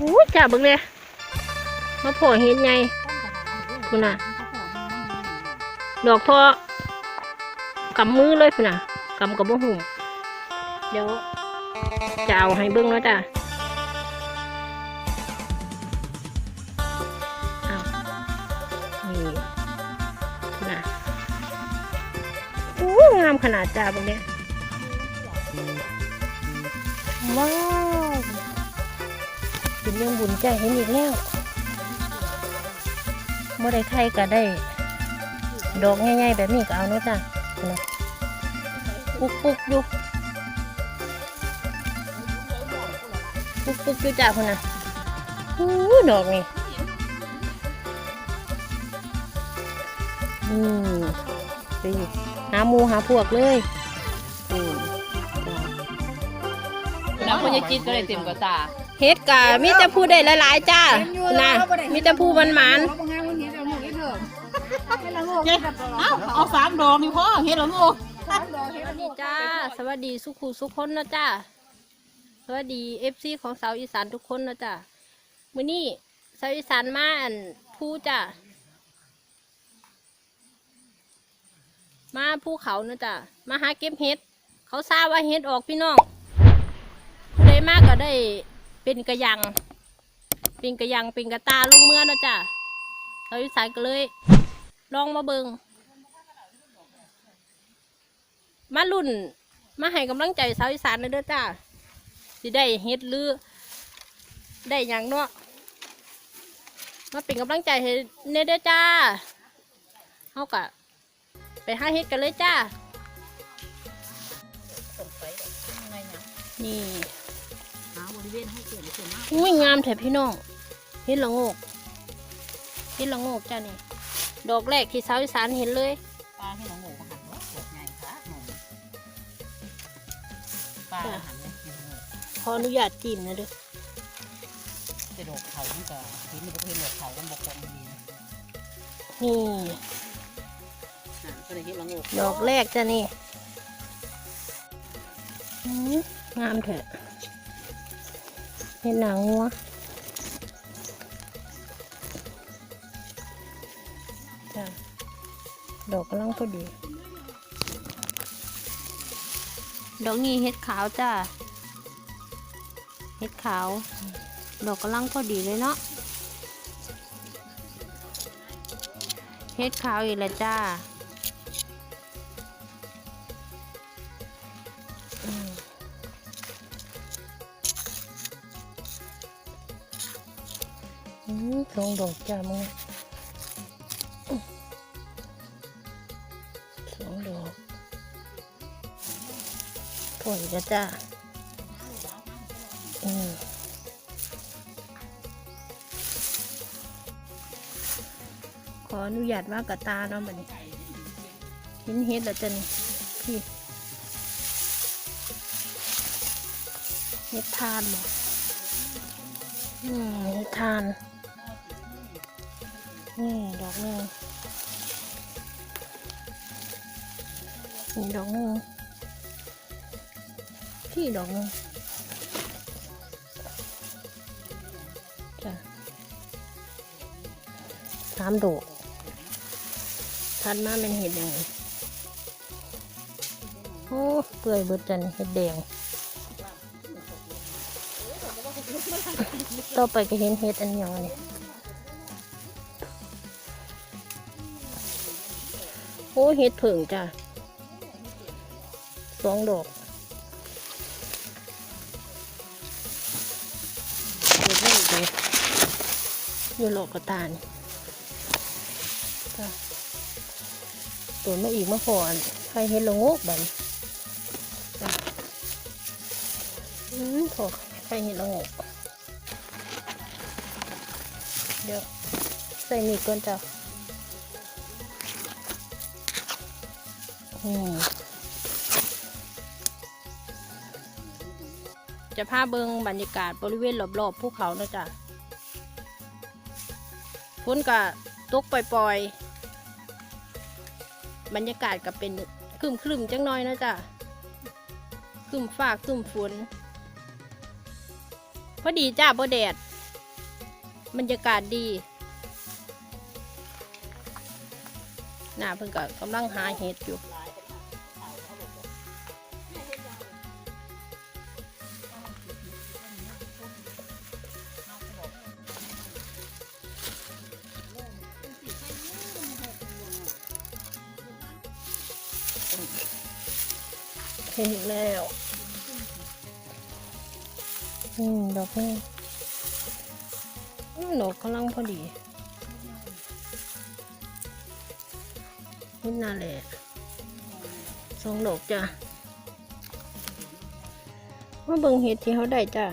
อู้จ้าบิ่งเลยมาโผล่เห็นไงคุณน่ะ ดอกทอกำมือเลยพุ่นน่ะกำกับบ่หุ่มเดี๋ยวจะเอาให้เบิ่งเนาะจ้ะอ้าวนี่นะอู้งามขนาดจ้าบิ่งเนี่ยว้า วเป็นเรื่องบุญใจเห็นอีกแล้วเมื่อได้ใครก็ได้ ดอกง่ายๆแบบนี้ก็เอาเนาะจ้ะนะปุกปุกๆอยู่ปุกปุกๆอยู่จ้ะคนน่ะอู้ดอกนี่อืมไปหาหมูหาพวกเลยอืมจ้ะแล้วพญาจิตก็เลยเต็มกระตา เฮ็ดกะมีแต่ผู้ได้หลายๆจ้านะมีแต่ผู้มันหมานเอ้าเอาสามดอกนี่พ่อเฮ็ดแล้วงูสวัสดีจ้า สวัสดีสุขุสุขคนนะจ้า สวัสดีเอฟซีของสาวอีสานทุกคนนะจ้ามื้อนี้สาวอีสานมาอันผู้จ้ามาภูเขานะจ้ามาหาเก็บเห็ด เขาทราบว่าเห็ดออกพี่น้องผู้ใดมากก็ได้ เป็นกระยัง เป็นกระยังเป็นกระตาลงเมื่อนะจ้าสาวอีสานก็เลย ลองมาเบิงมาลุ่น มาให้กำลังใจสาวอีสานเลยเด้อจ้าสิได้เฮ็ดหรือ ได้หยังเนาะมาเป็นกำลังใจให้เนเด้อจ้าเฮากะไปหาเฮ็ดกันเลยจ้านี่ เวณให้เกิดส่วนมากอุ้ยงามแถบพี่น้องเฮ็ดละโงกเฮ็ดละโงกจ้านี่ดอกแรกที่สาวอีสานเห็นเลยปลาให้น้องหมูมาหันว่าดอกไงคะหนูปลาหันเลยเห็นหนูขออนุญาตจิ้มนะเด้อแต่ดอกเขามันก็เห็นมันก็เห็นดอกเขามันบอกว่ามันดีนะนี่อ่าก็เลยเห็นละงูดอกแรกจ้ะนี่อื้องามเถอะ เห็นหนังงัวจ้ะดอกกำลังพอดี ดอกนี้เห็ดขาวจ้ะเห็ดขาว ดอกกำลังพอดีเลยเนาะเห็ดขาวอีกแล้วจ้า อืมสองดอกจ้ามึงอื้อสองดอกถอยจ้ะจ้าอืมขออนุญาตว่ากระตาเนาะบัดนี้เห็นเห็ดล้วจ้ะนี่พี่เห็ดทานบ่อืมนิทาน นี่ดอกหนึ่งนี่ดอกหนึ่งพี่ดอกหนึ่งจ้ะสามดอกทัดมาเป็นเห็ดยังโอ้เปื่อยเบิดจันเห็ดแดงต่อไปก็เห็นเห็ดอันยังนี่ โอ้เห็ดผึ่งจ้ะสองดอกเห็ดนี่เลยอยู่หลอกกระตาลจ้ะตัวมาอีกมาพอนใครเห็ดละงกบันจ้ะอืมพอใครเห็ดละงกเดี๋ยวใส่มีดก่อนจ้ะ อืมจะพาเบิงบรรยากาศบริเวณรอบๆภูเขานะจ๊ะฝนก็ตกปล่อยๆ บรรยากาศก็เป็นครึมๆจังน้อยนะจ๊ะครึมฝากครึมฝนพอดีจ้าพอแดด บรรยากาศดีหน้าเพิ่นก็กำลังหาเห็ดอยู่ เห็นอีกแล้ว อืม ดอกนี่อืมดอกกำลังพอดีนี่น่าแหละสองดอกจ้ะมาเบิ่งเห็ดที่เขาได้จ้ะ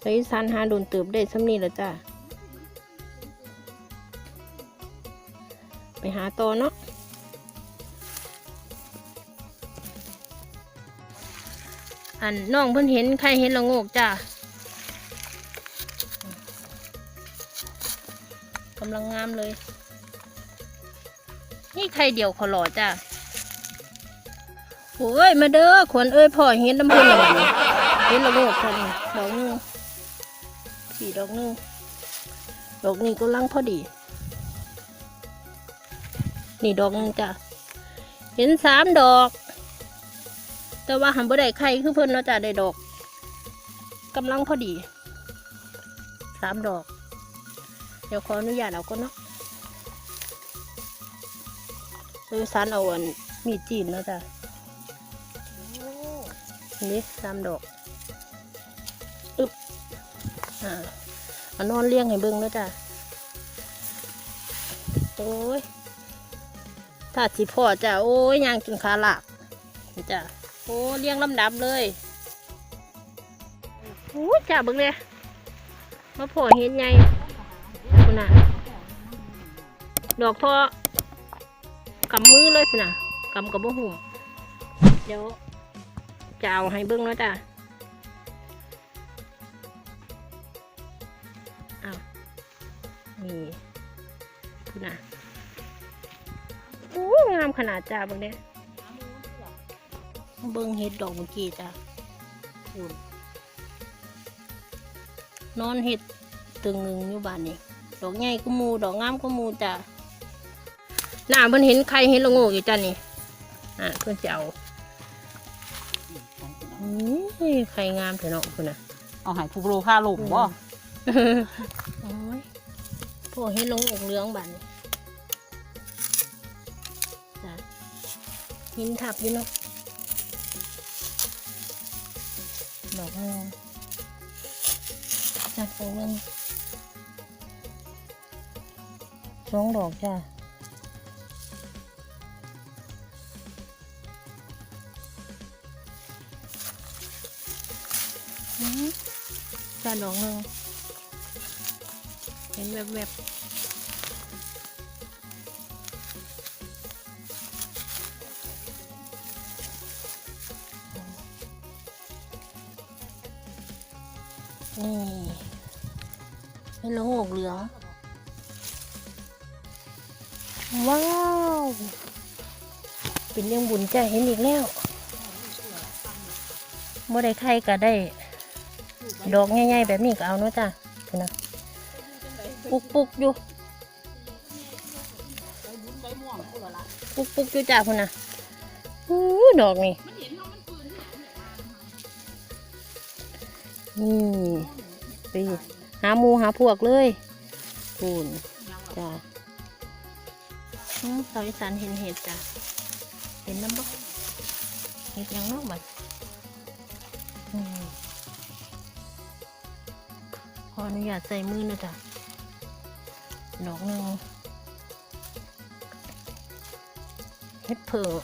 ใส่สารหาโดนเติบได้ซ้ำนี่ละจ้ะ ไปหาต่อเนาะ อันน้องเพิ่นเห็นใครเห็นละโงกจ้ากำลังงามเลย นี่ใครเดียวขอหล่อจ้าโอ้ย มาเด้อขวัญเอ้ยพ่อเห็นน้ำเพิ่นละบันเห็นละโงกค่ะนี่ดอกหนึงสี่ดอกหนึงดอกนี้ก็ลังพอดี นี่ดอกหนึงจ้าเห็นสามดอก แต่ว่าหันบ่ได้ไข่คือเพิ่นเนาะจ้ะได้ดอกกำลังพอดีสามดอก เดี๋ยวขออนุญาตเอาก็เนาะโดยสันเอาอันมีจีนเนาะจ้ะนี่สามดอกอึบอ่าเอานอนเลี้ยงให้เบิ่งเนาะจ้ะโอ้ยถ้าสิพ่อจ้ะโอ้ยยางกินขาหลากจ้ะ โอ้เรียงลำดับเลยโอ้จ่าเบึงเลยมาโผล่เห็นไงคุณน่ะ ดอกทอกำมือเลยคุณน่ะกำกับบ่หุ่มเดี๋ยวจะเอาให้เบิ้งแล้วจ้ะอ้าวนี่คุณน่ะโอ้งามขนาดจ้าเบิ้งเนี่ย เบิ้งเห็ดดอกเมื่อกี้จ้ะคุณนอนเห็ดตึงหนึ่งอยู่บ้านนี่ดอกใหญ่ก็มูดอกงามก็มูจ้ะหน้าเพิ่นเห็นใครเห็นละโงกอยู่จ้ะนี่อะเพิ่นจะเอาอุ้ยไข่งามเถอะเนาะคุณน่ะเอาใหายผู้โลค่าลมบ่โอ้ยพวกเห็ดละโงกเหลืองบ้านนี่จ้ะหินทับอยู่เนาะ ดอกหนึงจัดดอกหนึงสองดอกจ้ะอืมจัดดอกหนึงเห็นแบบแบบ นี่เป็นละโงกเหลือง ว้าว เป็นเรื่องบุญใจเห็นอีกแล้วบ่ได้ใครก็ได้ ดอกใหญ่ๆแบบนี้ก็เอาเนาะจ้ะเห็นนะปุกปุกอยู่ ปุกปุกอยู่จ้ะพุ่นนะอู้ดอกนี่ นี่ไปหาหมูหาพวกเลยปูนจ้ะอืมสาวอีสานเห็นเห็ดจ้ะเห็นน้ำบ่เห็ดยังนอกมันอืมขออนุญาตใส่มือนะจ๊ะดอกหนึ่งเห็ดเผือก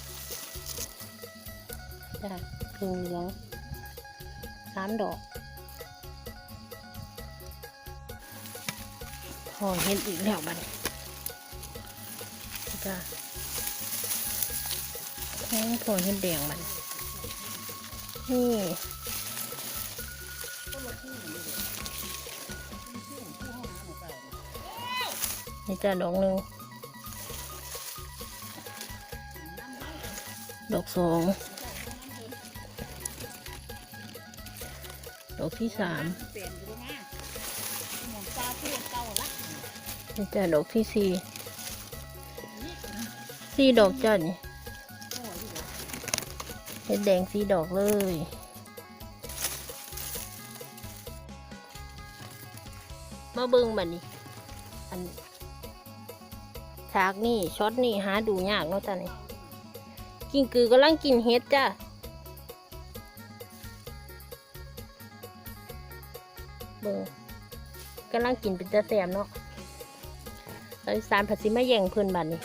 จ้ะเผือกเหลืองสามดอก อเห็ดอีกแล้วบัดนี้จ้ะโอ้พอเห็ดแดงบัดนี้นี่นี่จะดอกหนึ่งดอกสองดอกที่สาม นี่จ้ะดอกที่สี่สี่ดอกจ้ะนี่เห็ดแดงสี่ดอกเลยมาเบิ่งบัดนี้ อันฉากนี่ช็อตนี่หาดูยากเนาะจ้ะนี่กินกือกำลังกินเห็ดจ้ะเบิ่งกำลังกินเป็นตะแสมเนาะ แล้วอีสารผัดสิมาแย่งเพื่อนบัดนี้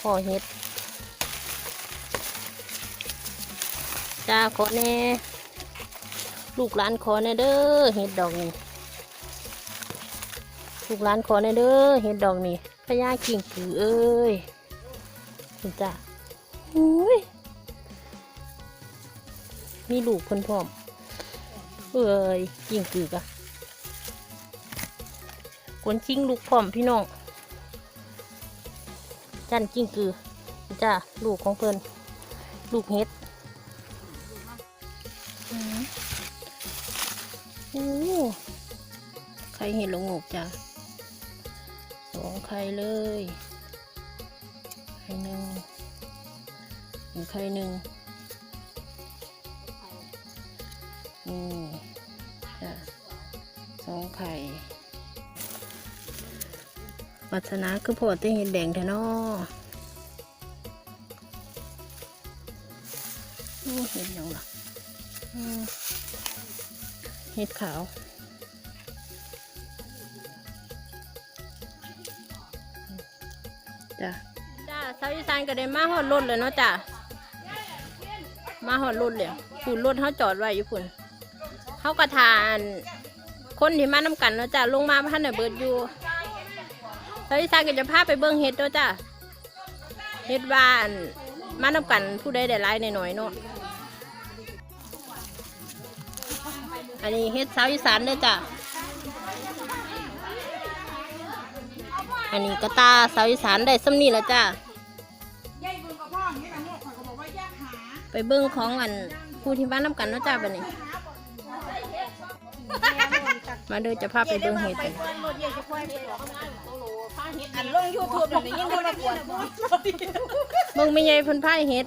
พอเห็ด จ้าขอแน่ ลูกหลานขอแน่เด้อเห็ดดอกนี่ลูกหลานขอแน่เด้อเห็ดดอกนี่พญากิ่งกือเอ้ยคุณจ้าอุ้ยมีลูกเพิ่นพร้อม เอ้ยกิ่งกือกะ กวนชิงลูกพร้อมพี่น้องจันกิ่งกือจ้าลูกของเพิ่นลูกเห็ดอืมโอ้ไข่เห็ดลงงกจ้ะสองไข่เลยไข่หนึ่งอีกไข่หนึ่งอืมจ้ะสองไข่ ปัสนาคือพอเต้เห็ดแดงแท้นอโอ้เห็ดยังล่ะอืมเห็ดขาวจ้ะจ้าสาวอีสานก็ได้มาหอดรถเลยเนาะจ้ะมาหอดรถเลยฝุ่นรถเขาจอดไว้อยู่ฝุ่นเขากระทาน คนที่มาน้ำกันเนาะจ้ะลงมาพันเนเบิดอยู่ สาวอีสานก็จะพาไปเบิ้งเห็ดเนาะจ้ะเห็ดบ้านมาน้ำกันผู้ใดได้ร้ายหน่อยๆเนาะอันนี้เฮ็ดสาวอีสานเด้อจ้ะอันนี้กระตาสาวอีสานได้สำนีแล้วจ้ะไปเบิ้งของอันผู้ที่บ้านน้ำกันเนาะจ้าบันนี้ มาเด้อจะพาไปเบิ้งเฮ็ดกัน อันลงยูทูบนี่ยังคนละกวนเบิ้งไม่ใหญ่เพิ่นพายเฮ็ด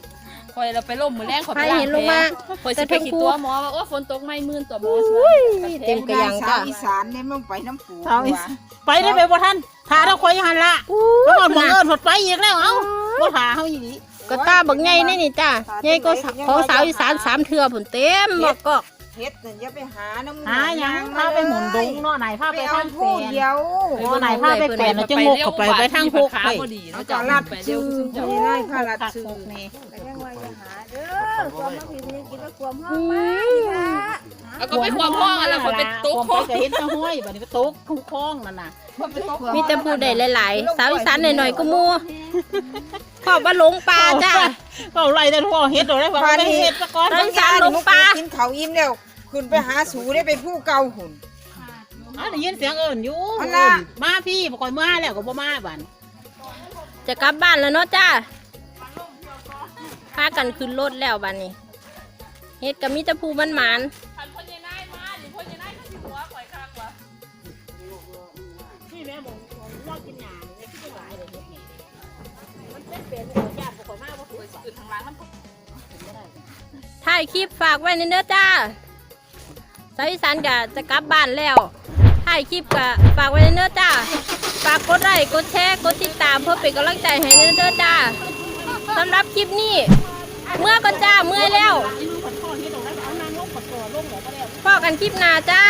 คอยเราไปล่มมือแรงขอยพายเห็นลงมาคอยสิไปขีดตัวหมอว่าโอ้ฝนตกไม่มื่นตัวหมออุ้ยเต็มกระยังจ้ะอีสานเนี่ยมึงไปน้ำปูสาวอีสไปได้ไปบ่ท่านทาเราคอยหันละอู้แล้วก่อนมึงน่ะเอิญหดไปอีกแล้วเอ้าบ่ทาเฮาอีนี้กระตาบักใหญ่นี่นี่จ้ะใหญ่ก็ของสาวอีสานสามเทือผุนเต็มบอกก็ เฮ็ดน่ะอย่าไปหาน้ำหาหยังพาไปหมุนดงเนาะไหนพาไปไปเอาทางแฟผู้นเดียวโอ้ไหนพาไปแฟนแล้วจะงกเข้าไปไปทางพกขาไปพอดีเอาแล้วจาจะรัดไปเร็ชื่วอซุ่มเจ้านี่ไล่ข้ารัดคักชื่อพกนี่แต่ยังไงจะหาเด้อความมาผิดนี่กินแล้วความห้ออืงมามแล้วก็ไปความห้องอะไรคนเป็นตุ๊กไปก็เห็นตะห้อยบัดนี้ไปตุ๊กทุ่งคลองนั่นน่ะมีแต่ผู้ใดหลายๆสาวอีสานหน่อยๆก็มัวขอบว่าหลงป่าจ้ะก็ไล่แต่ทั่วเฮ็ดโดดได้ว่าไปเฮ็ดซะก่อนไปสารลงปลากินข้าวอิ่มแล้วขึ้นไปหาสูได้ไปผู้เก่าหุ่น อ๋อได้ยินเสียงเอิ้นอยู่อันน่ะ มาพี่บ่ค่อยมาแล้วก็บ่มาบัดจะกลับบ้านแล้วเนาะจ้าพากันขึ้นรถแล้วบ้านนี้เฮ็ดกับมิตรภูมันหมานพี่แม่บอกลอกกินหยาเลยที่หลายเลยเฮ็ดนี่มันเป็นเป็นหัวญาติบ่ค่ อื่นทางร้านมันถ่ายคลิปฝากไว้ในเนื้อจ้าสาวอีสานกะจะกลับบ้านแล้วถ่ายคลิปกะฝากไว้ในเนื้อจ้าฝากกดไลค์กดแชร์กดติดตามเพื่อเป็นกำลังใจให้ในเนื้อจ้าสำหรับคลิปนี้ เมื่อก็จ้าเมื่อยแล้วไอ้ลูกขอโทษที่อกันคลิปหน้าจ้า